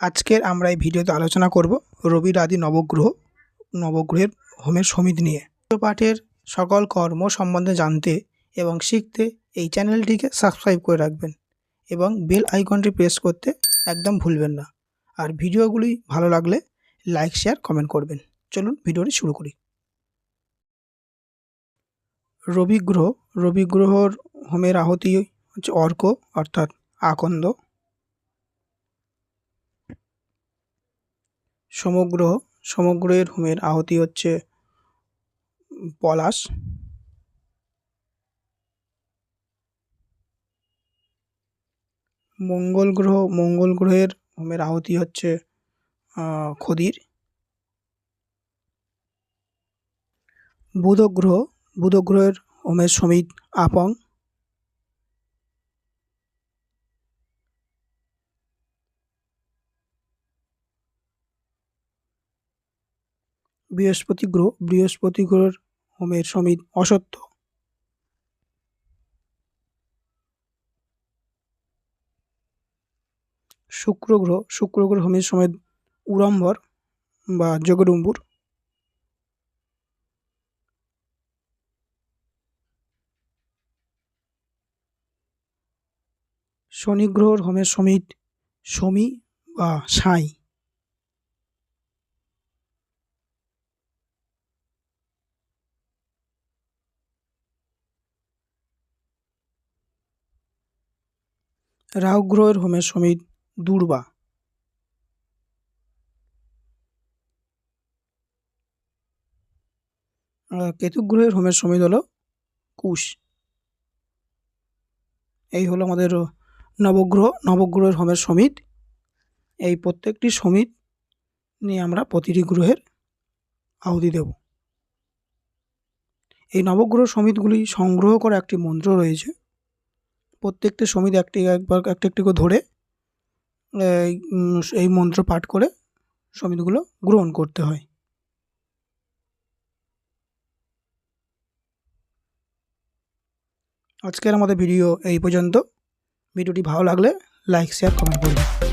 আজকের আমরা এই ভিডিওতে আলোচনা করব রবির আদি নবগ্রহ, নবগ্রহের হোমের সমিত নিয়ে। পাঠের সকল কর্ম সম্বন্ধে জানতে এবং শিখতে এই চ্যানেলটিকে সাবস্ক্রাইব করে রাখবেন এবং বেল আইকনটি প্রেস করতে একদম ভুলবেন না। আর ভিডিওগুলি ভালো লাগলে লাইক, শেয়ার, কমেন্ট করবেন। চলুন ভিডিওটি শুরু করি। রবি গ্রহ, রবি গ্রহর হোমের আহতি হচ্ছে অর্ক, অর্থাৎ আকন্দ। সমগ্র সমগ্রের হোমের আহুতি হচ্ছে পলাশ। মঙ্গল গ্রহ মঙ্গল গ্রহের হোমের আহুতি হচ্ছে আহ, খদির বুধ গ্রহ বুধ গ্রহের হোমের সমিত আপং। বৃহস্পতি গ্রহ, বৃহস্পতি গ্রহের হোমের সমিত অসত্য। শুক্র গ্রহ শুক্র গ্রহ হোমের সমেত উড়ম্বর বা জগডুম্বুর শনি গ্রহর হোমের সমিত শমি বা সাঁই। রাহু গ্রহের হোমের সমিত দুর্বা। কেতু গ্রহের হোমের সমিত হলো কুশ। এই হলো আমাদের নবগ্রহ, নবগ্রহের হোমের সমিত এই প্রত্যেকটি সমিত নিয়ে আমরা প্রতিটি গ্রহের আহুতি দেব। এই নবগ্রহ সমিতগুলি সংগ্রহ করা একটি মন্ত্র রয়েছে। প্রত্যেকটি সমিতি একটি একবার একটা একটি করে ধরে, এই মন্ত্র পাঠ করে সমিতিগুলো গ্রহণ করতে হয়। আজকের আমাদের ভিডিও এই পর্যন্ত। ভিডিওটি ভালো লাগলে লাইক শেয়ার কমেন্ট করবেন।